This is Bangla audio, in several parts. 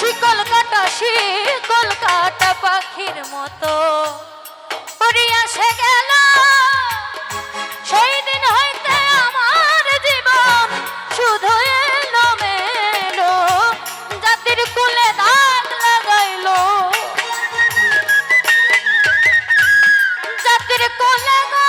শিকল কাটা শিকল কাটা পাখির মতো। উড়িয়া সে গেল সেই দিন হইতে আমার জীবন শুধু এলো মেলো। কুলে দাগ লাগাইলো। জাতির কোলে গো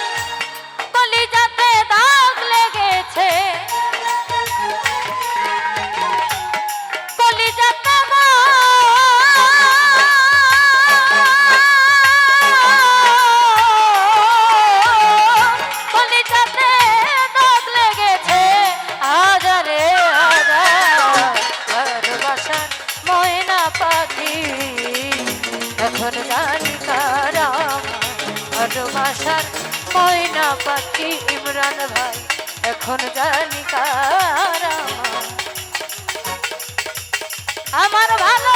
পাখি ইমরান ভাই এখন জানি কারা। আমার ভালোবাসার